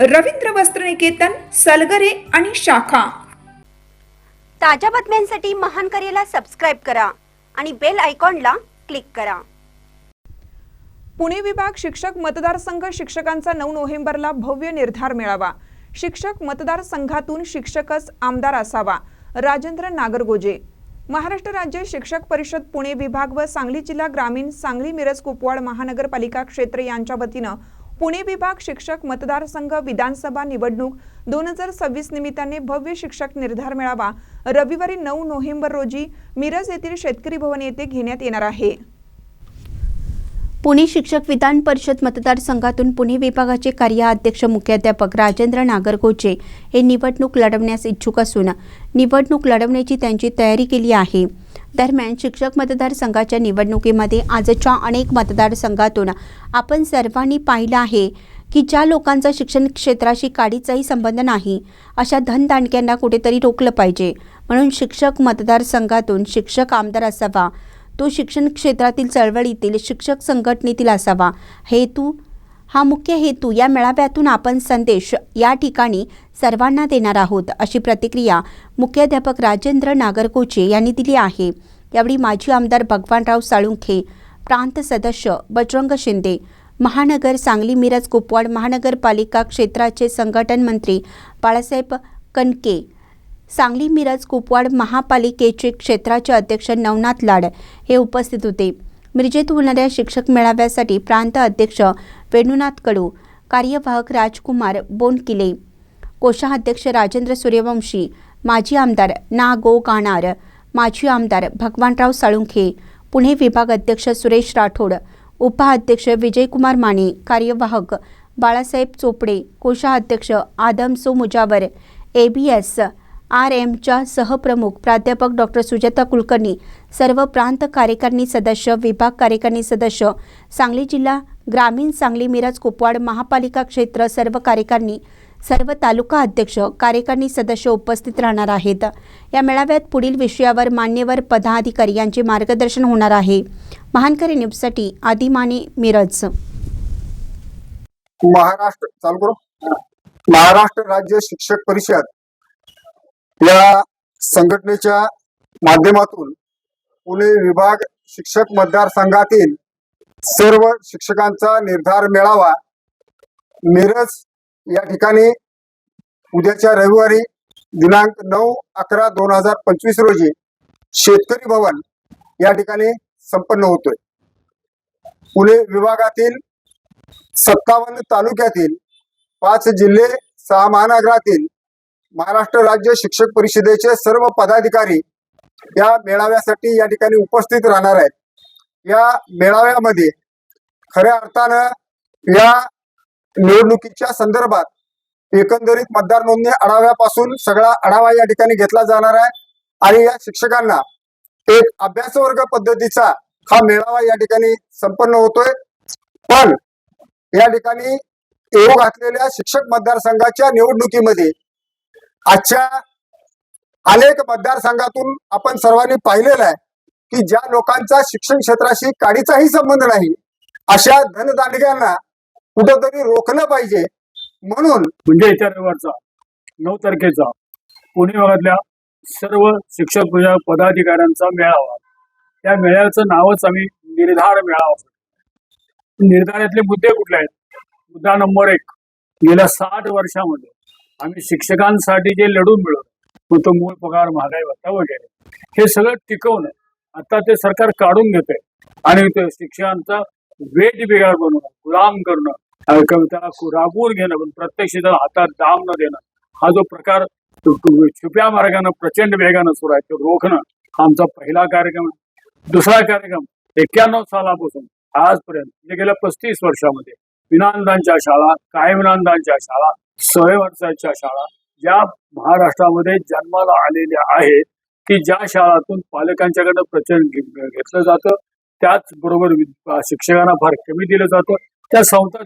रवींद्र वस्त्रनिकेतन सलगरे आणि शाखा. ताज्या बातम्यांसाठी महान करेला सबस्क्राईब करा आणि बेल आयकॉनला क्लिक करा. पुणे विभाग शिक्षक मतदारसंघ शिक्षकांचा नऊ नोव्हेंबरला भव्य निर्धार मेळावा. शिक्षक मतदारसंघातून शिक्षकच आमदार असावा. राजेंद्र नागरगोजे. महाराष्ट्र राज्य शिक्षक परिषद पुणे विभाग व सांगली जिल्हा ग्रामीण सांगली मिरज कुपवाड महानगरपालिका क्षेत्र यांच्या वतीनं पुणे विभाग शिक्षक मतदारसंघ विधानसभा निवडणूक दोन हजार सव्वीस निमित्ताने भव्य शिक्षक निर्धार मेळावा रविवारी नऊ नोव्हेंबर रोजी मिरज येथील शेतकरी भवन येथे घेण्यात येणार आहे. पुणे शिक्षक विधान परिषद मतदारसंघातून पुणे विभागाचे कार्याध्यक्ष मुख्याध्यापक राजेंद्र नागरगोचे हे निवडणूक लढवण्यास इच्छुक असून निवडणूक लढवण्याची त्यांची तयारी केली आहे. दरम्यान शिक्षक मतदारसंघाच्या निवडणुकीमध्ये आजच्या अनेक मतदारसंघातून आपण सर्वांनी पाहिलं आहे की ज्या लोकांचा शिक्षण क्षेत्राशी काडीचाही संबंध नाही अशा धनदांडक्यांना कुठेतरी रोखलं पाहिजे. म्हणून शिक्षक मतदारसंघातून शिक्षक आमदार असावा तो शिक्षण क्षेत्रातील चळवळीतील शिक्षक संघटनेतील असावा. हेतू हा मुख्य हेतू या मेळाव्यातून आपण संदेश या ठिकाणी सर्वांना देणार आहोत अशी प्रतिक्रिया मुख्याध्यापक राजेंद्र नागरकोचे यांनी दिली आहे. यावेळी माजी आमदार भगवानराव साळुंखे प्रांत सदस्य बजरंग शिंदे महानगर सांगली मिरज कुपवाड महानगरपालिका क्षेत्राचे संघटन मंत्री बाळासाहेब कनके सांगली मिरज कुपवाड महापालिकेचे क्षेत्राचे अध्यक्ष नवनाथ लाड हे उपस्थित होते. मिरजेत होणाऱ्या शिक्षक मेळाव्यासाठी प्रांत अध्यक्ष वेणुनाथ कडू कार्यवाहक राजकुमार बोनकिले कोषाध्यक्ष राजेंद्र सूर्यवंशी माजी आमदार ना गो गाणार माजी आमदार भगवानराव साळुंखे पुणे विभाग अध्यक्ष सुरेश राठोड उपाध्यक्ष विजयकुमार माने कार्यवाहक बाळासाहेब चोपडे कोषाध्यक्ष Adamso Mujawar A B S R एमच्या सहप्रमुख प्राध्यापक डॉक्टर सुजाता कुलकर्णी सर्व प्रांत कार्यकारिणी सदस्य विभाग कार्यकारिणी सदस्य सांगली जिल्हा ग्रामीण सांगली मिरज कुपवाड महापालिका क्षेत्र सर्व कार्यकारिणी सर्व तालुका अध्यक्ष कार्यकारिणी सदस्य उपस्थित राहणार आहेत. या मेळाव्यात पुढील विषयावर मान्यवर पदाधिकारी यांचे मार्गदर्शन होणार आहे. महानकरी न्यूजसाठी आदिमाने मिरज. महाराष्ट्र महाराष्ट्र राज्य शिक्षक परिषद या संघटनेच्या माध्यमातून पुणे विभाग शिक्षक मतदारसंघातील सर्व शिक्षकांचा निर्धार मेळावा मिरज या ठिकाणी उद्याच्या रविवारी दिनांक नऊ अकरा दोन हजार पंचवीस रोजी शेतकरी भवन या ठिकाणी संपन्न होतोय. पुणे विभागातील सत्तावन्न तालुक्यातील पाच जिल्हे सहा महानगरातील महाराष्ट्र राज्य शिक्षक परिषदेचे सर्व पदाधिकारी या मेळाव्यासाठी या ठिकाणी उपस्थित राहणार आहेत. या मेळाव्यामध्ये खऱ्या अर्थानं या निवडणुकीच्या संदर्भात एकंदरीत मतदार नोंदणी आढाव्यापासून सगळा आढावा या ठिकाणी घेतला जाणार आहे आणि या शिक्षकांना एक अभ्यासवर्ग पद्धतीचा हा मेळावा या ठिकाणी संपन्न होतोय. पण या ठिकाणी येऊ घातलेल्या शिक्षक मतदारसंघाच्या निवडणुकीमध्ये आजच्या अनेक मतदारसंघातून आपण सर्वांनी पाहिलेलं आहे की ज्या लोकांचा शिक्षण क्षेत्राशी काडीचाही संबंध नाही अशा धनदांडग्यांना कुठंतरी रोखलं पाहिजे. म्हणून म्हणजे येत्या रविवारचा नऊ तारखेचा पुणे भागातल्या सर्व शिक्षक पदाधिकाऱ्यांचा मेळावा. त्या मेळाव्याचं नावच आम्ही निर्धार मेळावा निर्धारातले मुद्दे कुठले आहेत? मुद्दा नंबर एक गेल्या साठ वर्षामध्ये आम्ही शिक्षकांसाठी जे लढून मिळवलं मग तो मूळ पगार महागाई भत्ता वगैरे हे सगळं टिकवणं आता ते सरकार काढून घेत आणि ते शिक्षकांचा वेट बिगाड बनवणं गुलाम करणं कविता त्याला राबवून घेणं पण प्रत्यक्ष त्याला हातात दाम न देणं हा जो प्रकार छुप्या मार्गानं प्रचंड वेगानं सुरू आहे तो रोखणं आमचा पहिला कार्यक्रम दुसरा कार्यक्रम एक्क्याण्णव सालापासून आजपर्यंत म्हणजे गेल्या पस्तीस वर्षामध्ये विनांदांच्या शाळा कायम विनांदांच्या शाळा स्वयंवर्षाच्या शाळा ज्या महाराष्ट्रामध्ये जन्माला आलेल्या आहेत की ज्या शाळातून पालकांच्याकडनं प्रचंड घेतलं जातं त्याचबरोबर शिक्षकांना फार कमी दिलं जातं. त्या संस्था